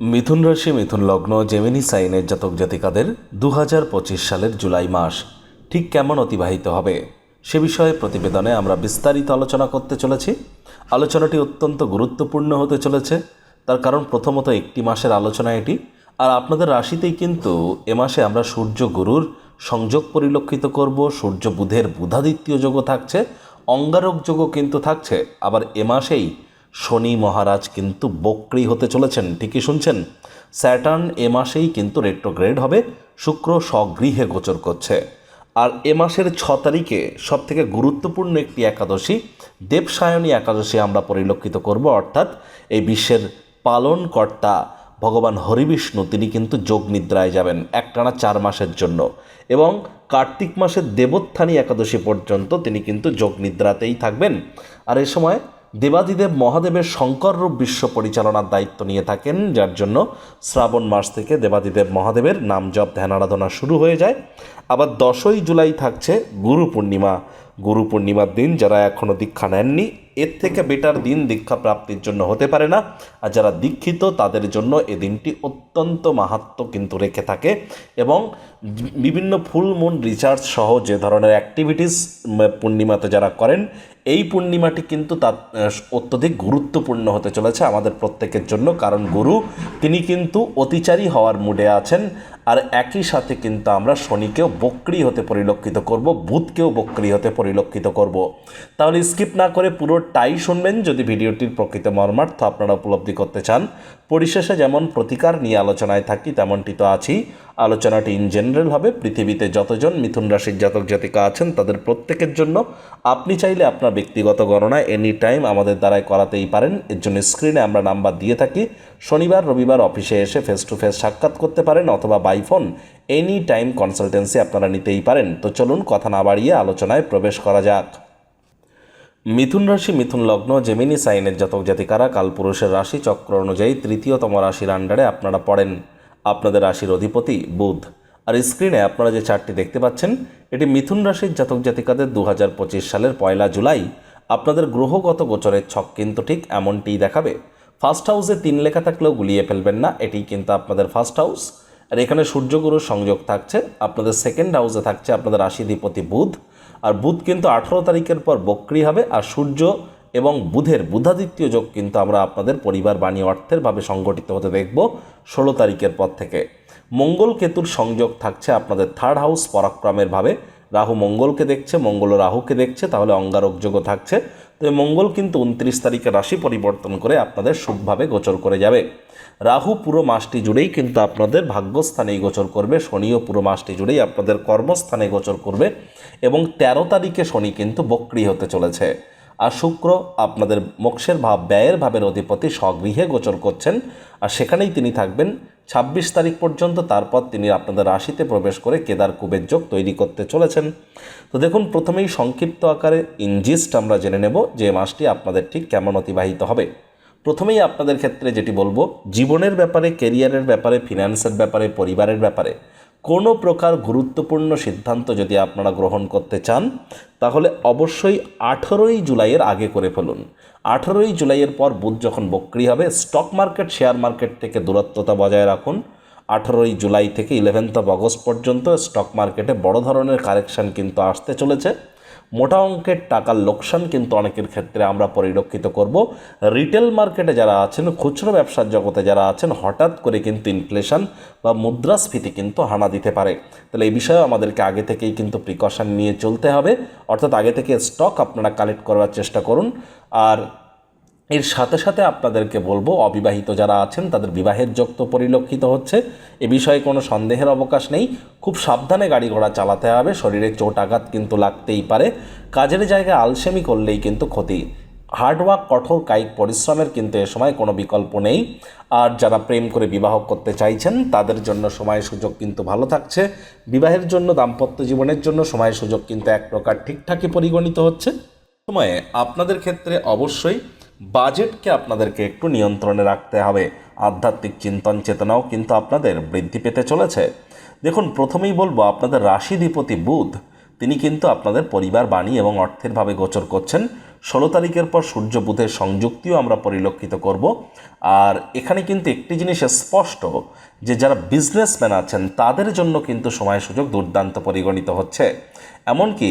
মিথুন রাশি, মিথুন লগ্ন জেমিনি সাইনের জাতক জাতিকাদের দু হাজার পঁচিশ সালের জুলাই মাস ঠিক কেমন অতিবাহিত হবে? সে বিষয়ে প্রতিবেদনে আমরা বিস্তারিত আলোচনা করতে চলেছি। আলোচনাটি অত্যন্ত গুরুত্বপূর্ণ হতে চলেছে। তার কারণ প্রথমত একটি মাসের আলোচনা এটি। আর আপনাদের রাশিতেই কিন্তু এ মাসে আমরা সূর্য গুরুর সংযোগ পরিলক্ষিত করব। সূর্য বুধের বুধাদিত্য যোগও থাকছে। অঙ্গারক যোগও কিন্তু থাকছে। আবার এ মাসেই শনি মহারাজ কিন্তু বক্রি হতে চলেছেন, ঠিকই শুনছেন? স্যাটার্ন এ মাসেই কিন্তু রেট্রোগ্রেড হবে, শুক্র স্বগৃহে গোচর করছে। আর এ মাসের ছ তারিখে সব থেকে গুরুত্বপূর্ণ একটি একাদশী, দেবসায়নী একাদশী আমরা পরিলক্ষিত করব, অর্থাৎ এই বিশ্বের পালনকর্তা ভগবান হরিবিষ্ণু, তিনি কিন্তু যোগ নিদ্রায় যাবেন, একটানা চার মাসের জন্য। এবং কার্তিক মাসের দেবোত্থানী একাদশী পর্যন্ত তিনি কিন্তু যোগ নিদ্রাতেই থাকবেন। আর এ সময় দেবাদিদেব মহাদেবের শঙ্কর রূপ বিশ্ব পরিচালনার দায়িত্ব নিয়ে থাকেন, যার জন্য শ্রাবণ মাস থেকে দেবাদিদেব মহাদেবের নাম জপ, ধ্যান আরাধনা শুরু হয়ে যায়। আবার দশই জুলাই থাকছে গুরু পূর্ণিমা। গুরু পূর্ণিমার দিন যারা এখনও দীক্ষা নেননি, এর থেকে বেটার দিন দীক্ষা প্রাপ্তির জন্য হতে পারে না। আর যারা দীক্ষিত, তাদের জন্য এ দিনটি অত্যন্ত মাহাত্ম কিন্তু রেখে থাকে এবং বিভিন্ন ফুল, মুন রিচার্জ সহ যে ধরনের অ্যাক্টিভিটিস পূর্ণিমাতে যারা করেন এই পূর্ণিমাটি কিন্তু তার অত্যধিক গুরুত্বপূর্ণ হতে চলেছে আমাদের প্রত্যেকের জন্য, কারণ গুরু, তিনি কিন্তু অতিচারী হওয়ার মুডে আছেন, আর একই সাথে কিন্তু আমরা শনিকেও বক্রি হতে পরিলক্ষিত করব, বুধকেও বক্রি হতে পরিলক্ষিত করব। তাহলে স্কিপ না করে পুরোটাই শুনবেন, যদি ভিডিওটির প্রকৃত মর্মার্থ আপনারা উপলব্ধি করতে চান পরিশেষে যেমন প্রতিকার নিয়ে আলোচনায় থাকি, তেমনটি তো আছেই। আলোচনাটি ইন জেনারেল হবে, পৃথিবীতে যতজন মিথুন রাশির জাতক জাতিকা আছেন, তাদের প্রত্যেকের জন্য। আপনি চাইলে আপনার ব্যক্তিগত গণনা এনি টাইম আমাদের দ্বারাই করাতেই পারেন। এর জন্য স্ক্রিনে আমরা নাম্বার দিয়ে থাকি। শনিবার, রবিবার অফিসে এসে ফেস টু ফেস সাক্ষাৎ করতে পারেন অথবা by phone any time consultancy আপনারা নিতেই পারেন। তো চলুন, কথা না বাড়িয়ে আলোচনায় প্রবেশ করা যাক। মিথুন রাশি, মিথুন লগ্ন জেমিনি সাইনের জাতক জাতিকারা কালপুরুষের রাশি চক্র অনুযায়ী তৃতীয়তম রাশির আন্ডারে আপনারা পড়েন। আপনাদের রাশির অধিপতি বুধ। আর স্ক্রিনে আপনারা যে চারটি দেখতে পাচ্ছেন, এটি মিথুন রাশির জাতক জাতিকাদের দু সালের পয়লা জুলাই। আপনাদের গ্রহগত গোচরের ছক কিন্তু ঠিক এমনটিই দেখাবে। ফার্স্ট হাউসে তিন লেখা থাকলেও গুলিয়ে ফেলবেন না এটি কিন্তু আপনাদের ফার্স্ট হাউস আর এখানে সূর্যগুরুর সংযোগ থাকছে, আপনাদের সেকেন্ড হাউসে থাকছে আপনাদের রাশিধিপতি বুধ। আর বুধ কিন্তু আঠেরো তারিখের পর বক্রি হবে, আর সূর্য এবং বুধের বুধাদিত্য যোগ কিন্তু আমরা আপনাদের পরিবার বাণী অর্থেরভাবে সংগঠিত হতে দেখব ষোলো তারিখের পর থেকে। মঙ্গল কেতুর সংযোগ থাকছে আপনাদের থার্ড হাউস পরাক্রমের ভাবে। রাহু মঙ্গলকে দেখছে, মঙ্গল রাহুকে দেখছে, তাহলে অঙ্গারক যোগও থাকছে। তো এই মঙ্গল কিন্তু উনত্রিশ তারিখে রাশি পরিবর্তন করে আপনাদের শুভভাবে গোচর করে যাবে। রাহু পুরো মাসটি জুড়েই কিন্তু আপনাদের ভাগ্যস্থানেই গোচর করবে, শনিও পুরো মাসটি জুড়েই আপনাদের কর্মস্থানে গোচর করবে এবং ১৩ তারিখে শনি কিন্তু বক্রি হতে চলেছে। আর শুক্র আপনাদের মোক্ষের ভাব, ব্যয়ের ভাবের অধিপতি, স্বগৃহে গোচর করছেন। আর সেখানেই তিনি থাকবেন ছাব্বিশ তারিখ পর্যন্ত তারপর তিনি আপনাদের রাশিতে প্রবেশ করে কেদার কুবের যোগ তৈরি করতে চলেছেন। তো দেখুন, প্রথমেই সংক্ষিপ্ত আকারে ইনজিস্ট আমরা জেনে নেব যে মাসটি আপনাদের ঠিক কেমন অতিবাহিত হবে। প্রথমেই আপনাদের ক্ষেত্রে যেটি বলব, জীবনের ব্যাপারে কেরিয়ারের ব্যাপারে, ফিনান্সের ব্যাপারে, পরিবারের ব্যাপারে কোনো প্রকার গুরুত্বপূর্ণ সিদ্ধান্ত যদি আপনারা গ্রহণ করতে চান, তাহলে অবশ্যই আঠেরোই জুলাইয়ের আগে করে ফেলুন। আঠেরোই জুলাইয়ের পর বুধ যখন বক্রি হবে স্টক মার্কেট শেয়ার মার্কেট থেকে দূরত্বতা বজায় রাখুন। আঠেরোই জুলাই থেকে ইলেভেন্থ অফ আগস্ট পর্যন্ত স্টক মার্কেটে বড় ধরনের কারেকশান কিন্তু আসতে চলেছে। মোটা অঙ্কের টাকার লোকসান কিন্তু অনেকের ক্ষেত্রে আমরা পরিলক্ষিত করব। রিটেল মার্কেটে যারা আছেন, খুচরো ব্যবসার জগতে যারা আছেন, হঠাৎ করে কিন্তু ইনফ্লেশন বা মুদ্রাস্ফীতি কিন্তু হানা দিতে পারে। তাহলে এই বিষয়ে আমাদেরকে আগে থেকেই কিন্তু প্রিকশন নিয়ে চলতে হবে। অর্থাৎ আগে থেকে স্টক আপনারা কালেক্ট করার চেষ্টা করুন। আর এর সাথে সাথে আপনাদেরকে বলব, অবিবাহিত যারা আছেন, তাদের বিবাহের যোগ তো পরিলক্ষিত হচ্ছে। এ বিষয়ে কোনো সন্দেহের অবকাশ নেই। খুব সাবধানে গাড়ি ঘোড়া চালাতে হবে। শরীরে চোট আঘাত কিন্তু লাগতেই পারে। কাজের জায়গায় আলসেমি করলেই কিন্তু ক্ষতি। হার্ডওয়ার্ক কঠোর কায়িক পরিশ্রমের কিন্তু এ সময় কোনো বিকল্প নেই। আর যারা প্রেম করে বিবাহ করতে চাইছেন, তাদের জন্য সময় সুযোগ কিন্তু ভালো থাকছে। বিবাহের জন্য, দাম্পত্য জীবনের জন্য সময় সুযোগ কিন্তু এক প্রকার ঠিকঠাকই পরিগণিত হচ্ছে। সময়ে আপনাদের ক্ষেত্রে অবশ্যই বাজেটকে আপনাদেরকে একটু নিয়ন্ত্রণে রাখতে হবে। আধ্যাত্মিক চিন্তন চেতনাও কিন্তু আপনাদের বৃদ্ধি পেতে চলেছে। দেখুন, প্রথমেই বলব, আপনাদের রাশিধিপতি বুধ, তিনি কিন্তু আপনাদের পরিবার বাণী এবং অর্থেরভাবে গোচর করছেন। ষোলো তারিখের পর সূর্য বুধের সংযুক্তিও আমরা পরিলক্ষিত করব। আর এখানে কিন্তু একটি জিনিস স্পষ্ট, যে যারা বিজনেসম্যান আছেন, তাদের জন্য কিন্তু সময় সুযোগ দুর্দান্ত পরিগণিত হচ্ছে। এমনকি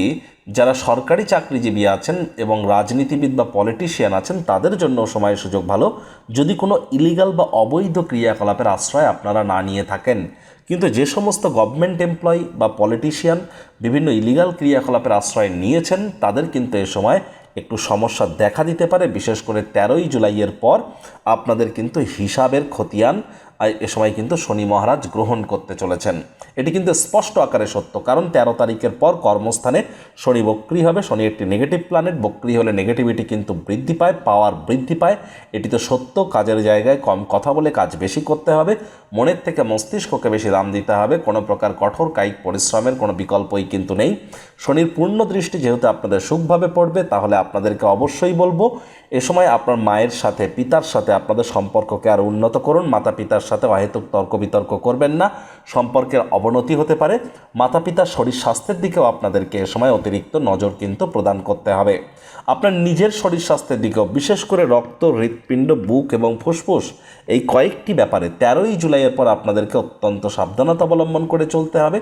যারা সরকারি চাকরিজীবী আছেন এবং রাজনীতিবিদ বা পলিটিশিয়ান আছেন, তাদের জন্য সময় সুযোগ ভালো। যদি কোনো ইলিগাল বা অবৈধ ক্রিয়াকলাপের আশ্রয় আপনারা না নিয়ে থাকেন, কিন্তু যে সমস্ত গভর্নমেন্ট এমপ্লয়ি বা পলিটিশিয়ান বিভিন্ন ইলিগাল ক্রিয়াকলাপের আশ্রয় নিয়েছেন, তাদের কিন্তু এ সময় একটু সমস্যা দেখা দিতে পারে বিশেষ করে তেরোই জুলাইয়ের পর। আপনাদের কিন্তু হিসাবের খতিয়ান এ সময় কিন্তু শনি মহারাজ গ্রহণ করতে চলেছেন। এটি কিন্তু স্পষ্ট আকারে সত্য, কারণ তেরো তারিখের পর কর্মস্থানে শনি বক্রি হবে, শনি একটি নেগেটিভ প্ল্যানেট বক্রি হলে নেগেটিভিটি কিন্তু বৃদ্ধি পায় পাওয়ার বৃদ্ধি পায়। এটি তো সত্য, কাজের জায়গায় কম কথা বলে কাজ বেশি করতে হবে, মনের থেকে মস্তিষ্ককে বেশি দাম দিতে হবে, কোনো প্রকার কঠোর কায়িক পরিশ্রমের কোনো বিকল্পই কিন্তু নেই। শনির পূর্ণ দৃষ্টি যেহেতু আপনাদের সুখভাবে পড়বে, তাহলে আপনাদেরকে অবশ্যই বলব, এ সময় আপনার মায়ের সাথে, পিতার সাথে আপনাদের সম্পর্ককে আরও উন্নত করুন মাতা পিতার সাথে অহেতুক তর্ক বিতর্ক করবেন না। সম্পর্কের অবনতি হতে পারে। মাতা পিতার শরীর স্বাস্থ্যের দিকেও আপনাদেরকে এ সময় অতিরিক্ত নজর কিন্তু প্রদান করতে হবে। আপনার নিজের শরীর স্বাস্থ্যের দিকেও বিশেষ করে রক্ত, হৃৎপিণ্ড, বুক এবং ফুসফুস এই কয়েকটি ব্যাপারে তেরোই জুলাইয়ের পর আপনাদেরকে অত্যন্ত সাবধানতা অবলম্বন করে চলতে হবে।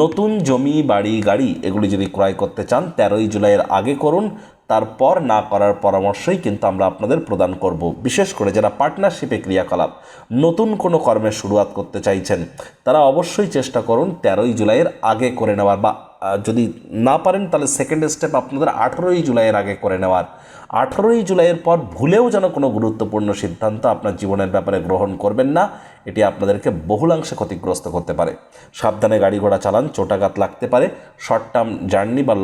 নতুন জমি, বাড়ি, গাড়ি এগুলি যদি ক্রয় করতে চান, তেরোই জুলাইয়ের আগে করুন। তারপর না করার পরামর্শই কিন্তু আমরা আপনাদের প্রদান করব। বিশেষ করে যারা পার্টনারশিপে ক্রিয়াকলাপ, নতুন কোনো কর্মের শুরুয়াত করতে চাইছেন, তারা অবশ্যই চেষ্টা করুন তেরোই জুলাইয়ের আগে করে নেওয়ার বা যদি না পারেন, তাহলে সেকেন্ড স্টেপ আপনাদের আঠেরোই জুলাইয়ের আগে করে নেওয়ার। আঠেরোই জুলাইয়ের পর ভুলেও যেন কোনো গুরুত্বপূর্ণ সিদ্ধান্ত আপনার জীবনের ব্যাপারে গ্রহণ করবেন না, এটি আপনাদেরকে বহুলাংশে ক্ষতিগ্রস্ত করতে পারে। সাবধানে গাড়ি ঘোড়া চালান, চোটাঘাত লাগতে পারে। শর্ট টার্ম জার্নি বা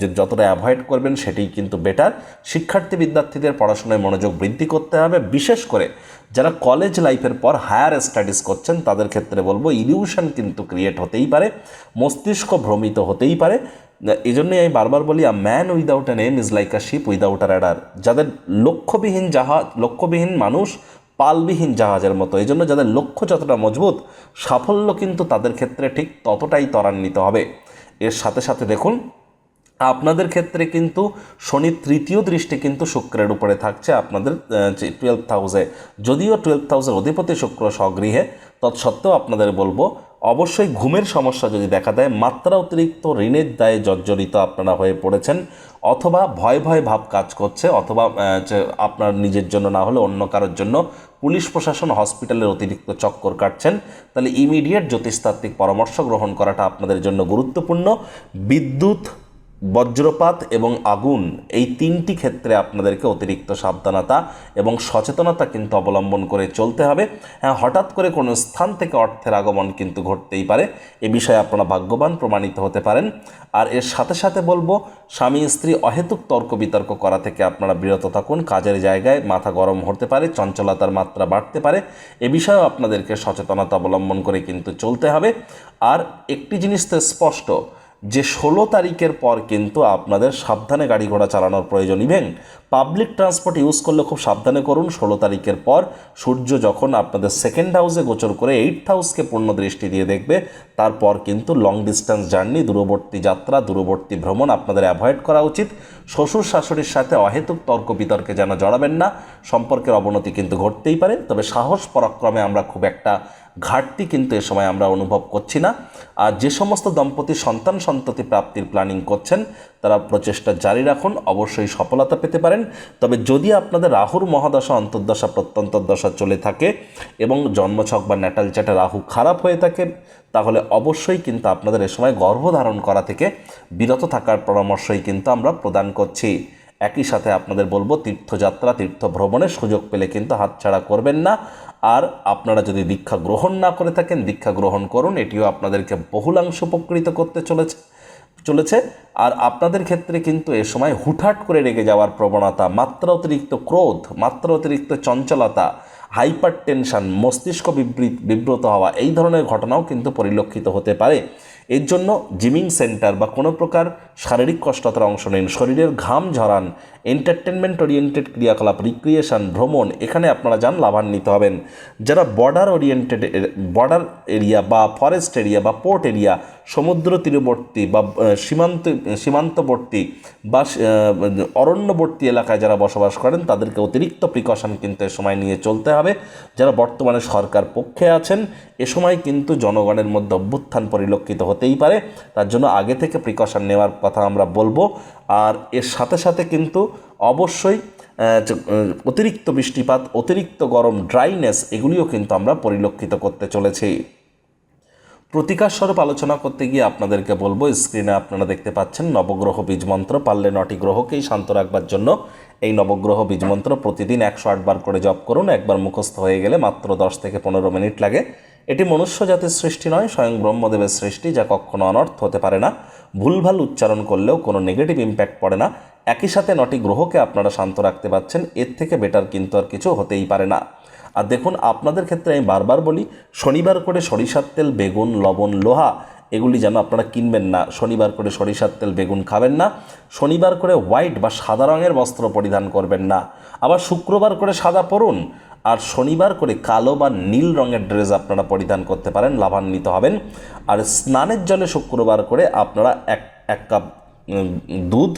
যে যতটা অ্যাভয়েড করবেন, সেটিই কিন্তু বেটার শিক্ষার্থী বিদ্যার্থীদের পড়াশোনায় মনোযোগ বৃদ্ধি করতে হবে। বিশেষ করে যারা কলেজ লাইফের পর হায়ার স্টাডিজ করছেন, তাদের ক্ষেত্রে বলব ইলিউশন কিন্তু ক্রিয়েট হতেই পারে, মস্তিষ্ক ভ্রমিত হতেই পারে। এই জন্যই আমি বারবার বলি a man without aim is like a ship without a rudder যাদের লক্ষ্যবিহীন জাহাজ লক্ষ্যবিহীন মানুষ পালবিহীন জাহাজের মতো। এই জন্য যাদের লক্ষ্য যতটা মজবুত, সাফল্য কিন্তু তাদের ক্ষেত্রে ঠিক ততটাই ত্বরান্বিত হবে। এর সাথে সাথে দেখুন আপনাদের ক্ষেত্রে কিন্তু শনি তৃতীয় দৃষ্টি কিন্তু শুক্রের উপরে থাকছে আপনাদের টুয়েলভ হাউসে যদিও টুয়েলভ হাউসের অধিপতি শুক্র স্বগৃহে, তৎসত্ত্বেও আপনাদের বলব, অবশ্যই ঘুমের সমস্যা যদি দেখা দেয়, মাত্রা অতিরিক্ত ঋণের দায়ে জর্জরিত আপনারা হয়ে পড়েছেন, অথবা ভয় ভয় ভাব কাজ করছে, অথবা আপনার নিজের জন্য না হলে অন্য কারোর জন্য পুলিশ প্রশাসন হসপিটালের অতিরিক্ত চক্কর কাটছেন, তাহলে ইমিডিয়েট জ্যোতিষতাত্ত্বিক পরামর্শ গ্রহণ করাটা আপনাদের জন্য গুরুত্বপূর্ণ। বিদ্যুৎ বজ্রপাত এবং আগুন এই তিনটি ক্ষেত্রে আপনাদেরকে অতিরিক্ত সাবধানতা এবং সচেতনতা কিন্তু অবলম্বন করে চলতে হবে। হ্যাঁ হঠাৎ করে কোনো স্থান থেকে অর্থের আগমন কিন্তু ঘটতেই পারে। এ বিষয়ে আপনারা ভাগ্যবান, প্রমাণিত হতে পারেন। আর এর সাথে সাথে বলব, স্বামী স্ত্রী অহেতুক তর্ক বিতর্ক করা থেকে আপনারা বিরত থাকুন। কাজের জায়গায় মাথা গরম হতে পারে, চঞ্চলতার মাত্রা বাড়তে পারে। এ বিষয়েও আপনাদেরকে সচেতনতা অবলম্বন করে কিন্তু চলতে হবে। আর একটি জিনিস তো স্পষ্ট যে ষোলো তারিখের পর কিন্তু আপনাদের সাবধানে গাড়ি ঘোড়া চালানোর প্রয়োজন। ইভেন পাবলিক ট্রান্সপোর্ট ইউজ করলে খুব সাবধানে করুন। ষোলো তারিখের পর সূর্য যখন আপনাদের সেকেন্ড হাউসে গোচর করে এইট হাউসকে পূর্ণ দৃষ্টি দিয়ে দেখবে, তারপর কিন্তু লং ডিস্টেন্স জার্নি দূরবর্তী যাত্রা, দূরবর্তী ভ্রমণ আপনাদের অ্যাভয়েড করা উচিত। শ্বশুর শাশুড়ির সাথে অহেতুক তর্ক বিতর্কে যেন জড়াবেন না। সম্পর্কের অবনতি কিন্তু ঘটতেই পারে। তবে সাহস পরাক্রমে আমরা খুব একটা ঘাটতি কিন্তু এ সময় আমরা অনুভব করছি না। আর যে সমস্ত দম্পতি সন্তান সন্ততি প্রাপ্তির প্ল্যানিং করছেন, তারা প্রচেষ্টা জারি রাখুন, অবশ্যই সফলতা পেতে পারেন। তবে যদি আপনাদের রাহুর মহাদশা, অন্তর্দশা, প্রত্যন্তর্দশা চলে থাকে এবং জন্মছক বা ন্যাটাল চ্যাটে রাহু খারাপ হয়ে থাকে, তাহলে অবশ্যই কিন্তু আপনাদের এ সময় গর্ভধারণ করা থেকে বিরত থাকার পরামর্শই কিন্তু আমরা প্রদান করছি। একই সাথে আপনাদের বলব, তীর্থযাত্রা তীর্থ ভ্রমণের সুযোগ পেলে কিন্তু হাতছাড়া করবেন না। আর আপনারা যদি দীক্ষা গ্রহণ না করে থাকেন, দীক্ষা গ্রহণ করুন, এটিও আপনাদেরকে বহুলাংশ উপকৃত করতে চলেছে চলেছে। আর আপনাদের ক্ষেত্রে কিন্তু এ সময় হুটহাট করে রেগে যাওয়ার প্রবণতা, মাত্রা অতিরিক্ত ক্রোধ, মাত্রা অতিরিক্ত চঞ্চলতা, হাইপার টেনশন, মস্তিষ্ক বিব্রত হওয়া, এই ধরনের ঘটনাও কিন্তু পরিলক্ষিত হতে পারে। এর জন্য জিমিং সেন্টার বা কোনো প্রকার শারীরিক কষ্টতার অংশ নিন, শরীরের ঘাম ঝরান এন্টারটেনমেন্ট ওরিয়েন্টেড ক্রিয়াকলাপ রিক্রিয়েশন ভ্রমণ, এখানে আপনারা যান, লাভান্বিত হবেন। যারা বর্ডার ওরিয়েন্টেড বর্ডার এরিয়া বা ফরেস্ট এরিয়া বা পোর্ট এরিয়া সমুদ্র তীরবর্তী বা সীমান্ত, সীমান্তবর্তী বা অরণ্যবর্তী এলাকায় যারা বসবাস করেন, তাদেরকে অতিরিক্ত প্রিকশন কিন্তু এ সময় নিয়ে চলতে হবে। যারা বর্তমানে সরকার পক্ষে আছেন, এ সময় কিন্তু জনগণের মধ্যে অভ্যুত্থান পরিলক্ষিত হতেই পারে। তার জন্য আগে থেকে প্রিকশন নেওয়ার কথা আমরা বলব। আর এর সাথে সাথে কিন্তু অবশ্যই অতিরিক্ত বৃষ্টিপাত, অতিরিক্ত গরম ড্রাইনেস এগুলিও কিন্তু আমরা পরিলক্ষিত করতে চলেছি। প্রতিকার স্বরূপ আলোচনা করতে গিয়ে আপনাদেরকে বলব স্ক্রিনে আপনারা দেখতে পাচ্ছেন নবগ্রহ বীজ মন্ত্র, পারলে নটি গ্রহকেই শান্ত রাখবার জন্য। এই নবগ্রহ বীজ মন্ত্র প্রতিদিন একশো আটবার করে জপ করুন, একবার মুখস্থ হয়ে গেলে মাত্র দশ থেকে পনেরো মিনিট লাগে। এটি মনুষ্য জাতির সৃষ্টি নয়, স্বয়ং ব্রহ্মদেবের সৃষ্টি, যা কখনো অনর্থ হতে পারে না। ভুলভাল উচ্চারণ করলেও কোনো নেগেটিভ ইম্প্যাক্ট পড়ে না। একই সাথে নটি গ্রহকে আপনারা শান্ত রাখতে পারছেন, এর থেকে বেটার কিন্তু আর কিছু হতেই পারে না। আর দেখুন, আপনাদের ক্ষেত্রে আমি বারবার বলি, শনিবার করে সরিষার তেল, বেগুন, লবণ, লোহা, এগুলি যেন আপনারা কিনবেন না। শনিবার করে সরিষার তেল, বেগুন খাবেন না। শনিবার করে হোয়াইট বা সাদা রঙের বস্ত্র পরিধান করবেন না। আবার শুক্রবার করে সাদা পরুন। আর শনিবার করে কালো বা নীল রঙের ড্রেস আপনারা পরিধান করতে পারেন, লাভান্বিত হবেন। আর স্নানের জলে শুক্রবার করে আপনারা এক এক কাপ দুধ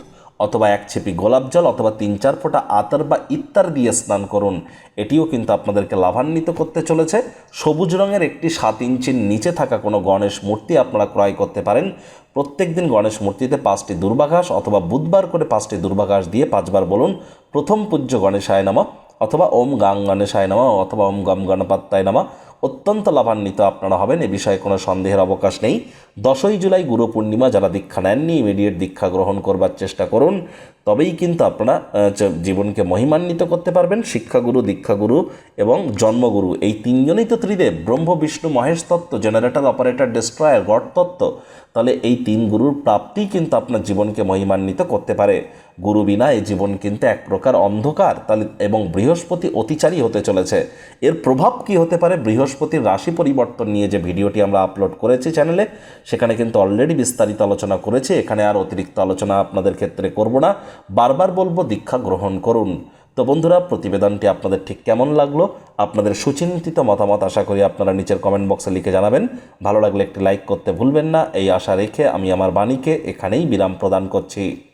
অথবা এক ছিপি গোলাপ জল অথবা তিন, চার ফোঁটা আতর বা ইত্তার দিয়ে স্নান করুন। এটিও কিন্তু আপনাদেরকে লাভান্বিত করতে চলেছে। সবুজ রঙের একটি সাত ইঞ্চির নিচে থাকা কোনো গণেশ মূর্তি আপনারা ক্রয় করতে পারেন। প্রত্যেক দিন গণেশ মূর্তিতে পাঁচটি দুর্বাঘাস অথবা বুধবার করে পাঁচটি দুর্বাঘাস দিয়ে পাঁচবার বলুন, প্রথম পূজ্য গণেশায় নামা। অথবা ওম গাং গণেশায় নামা অথবা ওম গম গণপাত্তায় নামা। অত্যন্ত লাভান্বিত আপনারা হবেন, এ বিষয়ে কোনো সন্দেহের অবকাশ নেই। দশই জুলাই গুরু পূর্ণিমা, যারা দীক্ষা নেননি ইমিডিয়েট দীক্ষা গ্রহণ করবার চেষ্টা করুন। তবেই কিন্তু আপনারা জীবনকে মহিমান্বিত করতে পারবেন। শিক্ষাগুরু, দীক্ষাগুরু এবং জন্মগুরু, এই তিনজনই তো ত্রিদেব। ব্রহ্ম, বিষ্ণু, মহেশ তত্ত্ব জেনারেটর অপারেটর ডেস্ট্রয়ার গড তত্ত্ব। তাহলে এই তিন গুরুর প্রাপ্তি কিন্তু আপনার জীবনকে মহিমান্বিত করতে পারে। গুরু বিনা এই জীবন কিন্তু এক প্রকার অন্ধকার। তাহলে এবং বৃহস্পতি অতিচারী হতে চলেছে। এর প্রভাব কি হতে পারে? বৃহস্পতির রাশি পরিবর্তন নিয়ে যে ভিডিওটি আমরা আপলোড করেছি চ্যানেলে সেখানে কিন্তু অলরেডি বিস্তারিত আলোচনা করেছি। এখানে আর অতিরিক্ত আলোচনা আপনাদের ক্ষেত্রে করব না। বারবার বলব, দীক্ষা গ্রহণ করুন। তো বন্ধুরা, প্রতিবেদনটি আপনাদের ঠিক কেমন লাগল? আপনাদের সুচিন্তিত মতামত আশা করি আপনারা নিচের কমেন্ট বক্সে লিখে জানাবেন। ভালো লাগলে একটি লাইক করতে ভুলবেন না। এই আশা রেখে আমি আমার বাণীকে এখানেই বিরাম প্রদান করছি।